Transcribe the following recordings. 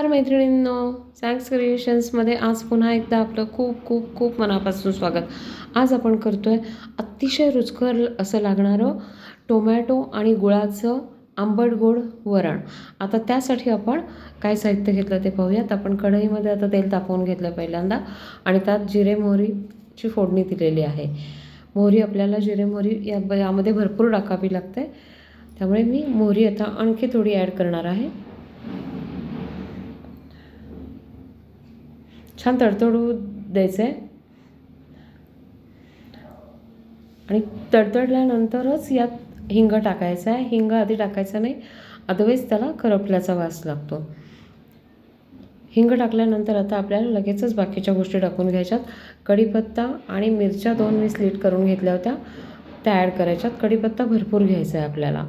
तर मैत्रिणींनो सॅक्स क्रिएशन्समध्ये आज पुन्हा एकदा आपलं खूप खूप खूप मनापासून स्वागत. आज आपण करतो आहे अतिशय रुचकर असं लागणारं टोमॅटो आणि गुळाचं आंबट गोड वरण. आता त्यासाठी आपण काय साहित्य घेतलं ते पाहूयात. आपण कढईमध्ये आता तेल तापवून घेतलं पहिल्यांदा आणि त्यात जिरे मोहरीची फोडणी दिलेली आहे. मोहरी आपल्याला जिरे मोहरी या यामध्ये भरपूर टाकावी लागते. त्यामुळे मी मोहरी आता आणखी थोडी ॲड करणार आहे. छान तडतडू द्यायचं. आहे आणि तडतडल्यानंतरच यात हिंग टाकायचं आहे. हिंग आधी टाकायचं नाही. अदरवाईज त्याला करपल्याचा वास लागतो. हिंग टाकल्यानंतर आता आपल्याला लगेचच बाकीच्या गोष्टी टाकून घ्यायच्यात. कढीपत्ता आणि मिरच्या दोन मी स्लीट करून घेतल्या होत्या. त्या ॲड करायच्यात. कढीपत्ता भरपूर घ्यायचा आहे आपल्याला.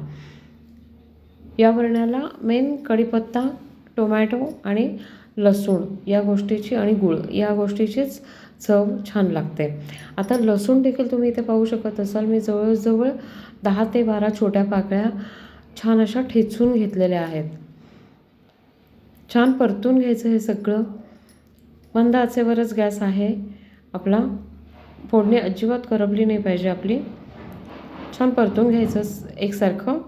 या वरण्याला मेन कढीपत्ता टोमॅटो आणि लसूण या गोष्टीची आणि गुळ या गोष्टीचीच चव छान लागते. आता लसूण देखील तुम्ही इथे पाहू शकत असाल. मी जवळजवळ दहा ते बारा छोट्या पाकळ्या छान अशा ठेचून घेतलेल्या आहेत. छान परतून घ्यायचं हे सगळं. मंद आचेवरच गॅस आहे. आपला फोडणी अजिबात करपली नाही पाहिजे आपली. छान परतून घ्यायचं एकसारखं.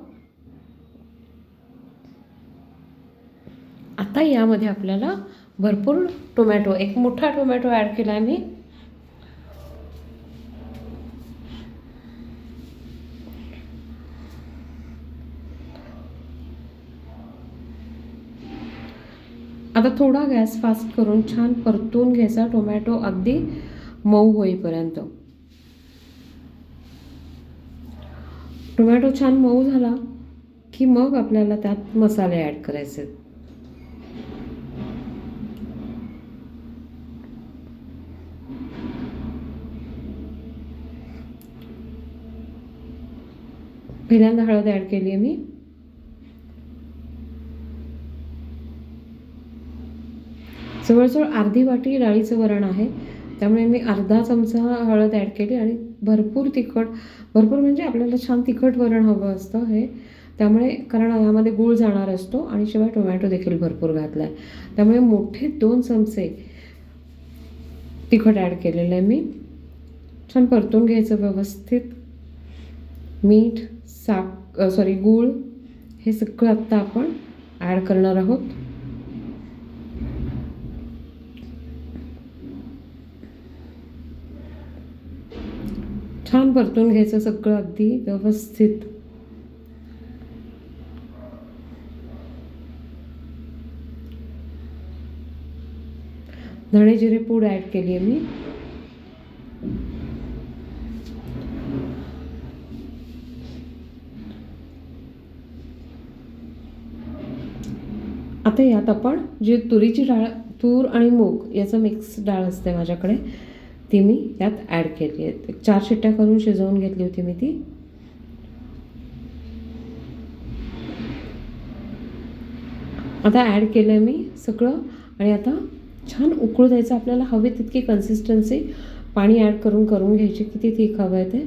आता यामध्ये आपल्याला भरपूर टोमॅटो एक मोठा टोमॅटो ॲड केला आहे मी आता थोडा गॅस फास्ट करून छान परतून घ्यायचा टोमॅटो अगदी मऊ होईपर्यंत. टोमॅटो छान मऊ झाला की मग आपल्याला त्यात मसाले ॲड करायचे. पहिल्यांदा हळद ॲड केली आहे मी. जवळजवळ अर्धी वाटी डाळीचं वरण आहे. त्यामुळे मी अर्धा चमचा हळद ॲड केली आणि भरपूर तिखट भरपूर म्हणजे आपल्याला छान तिखट वरण हवं असतं हे. त्यामुळे कारण यामध्ये गूळ जाणार असतो आणि शिवाय टोमॅटो देखील भरपूर घातला आहे त्यामुळे मोठे दोन चमचे तिखट ॲड केलेलं आहे मी. छान परतून घ्यायचं व्यवस्थित. मीठ साक सॉरी गूळ हे सगळं आत्ता आपण ॲड करणार आहोत. छान परतून घ्यायचं सगळं अगदी व्यवस्थित. धणे जिरे पूड ॲड केली आहे मी. आता यात आपण जी तुरीची डाळ तूर आणि मूग याचं मिक्स डाळ असते माझ्याकडे ती मी यात ॲड केली आहे. चार शिट्ट्या करून शिजवून घेतली होती मी ती. आता ॲड केलं आहे मी सगळं आणि आता छान उकळू द्यायचं. आपल्याला हवी तितकी कन्सिस्टन्सी पाणी ॲड करून करून घ्यायची किती ठीक हवं आहे ते.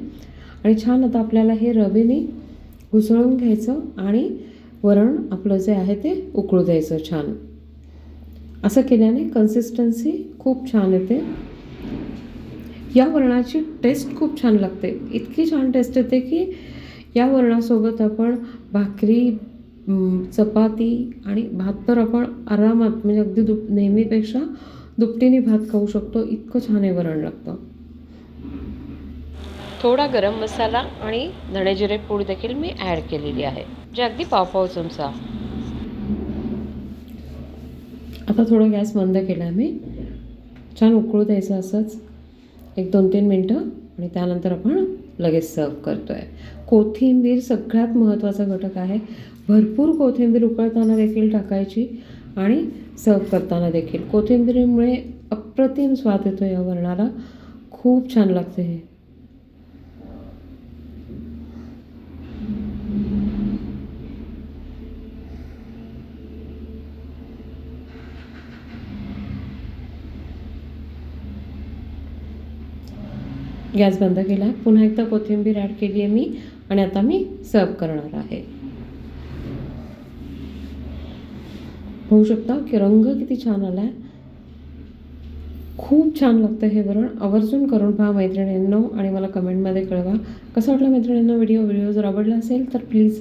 आणि छान आता आपल्याला हे रवेने घुसळून घ्यायचं आणि वरण आपलं जे आहे ते उकळू द्यायचं छान. असं केल्याने कन्सिस्टन्सी खूप छान येते. या वरणाची टेस्ट खूप छान लागते. इतकी छान टेस्ट येते की या वरणासोबत आपण भाकरी चपाती आणि भात तर आपण आरामात म्हणजे अगदी दुप नेहमीपेक्षा दुपटीने भात खाऊ शकतो. इतकं छान हे वरण लागतं. थोडा गरम मसाला आणि धणे जिरे पूड देखील मी ॲड केलेली आहे. जे अगदी पाव चमचा. आता थोडं गॅस बंद केला आहे मी. छान उकळू द्यायचं असंच. एक दोन तीन मिनटं आणि त्यानंतर आपण लगेच सर्व करतो आहे कोथिंबीर सगळ्यात महत्त्वाचा घटक आहे. भरपूर कोथिंबीर उकळताना देखील टाकायची आणि सर्व करताना देखील. कोथिंबीरीमुळे अप्रतिम स्वाद येतो या वरणाला. खूप छान लागते हे. गॅस बंद केला. पुन्हा एकदा कोथिंबीर ॲड केली आहे मी आणि आता मी सर्व करणार आहे. पाहू शकता की रंग किती छान आला आहे खूप छान लागतं हे वरण. आवर्जून करून पहा मैत्रिणींनो आणि मला कमेंटमध्ये कळवा. कसं वाटलं मैत्रिणींना व्हिडिओ व्हिडिओ जर आवडला असेल तर प्लीज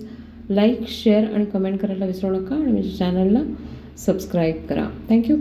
लाईक शेअर आणि कमेंट करायला विसरू नका आणि माझ्या चॅनलला सबस्क्राईब करा. थँक्यू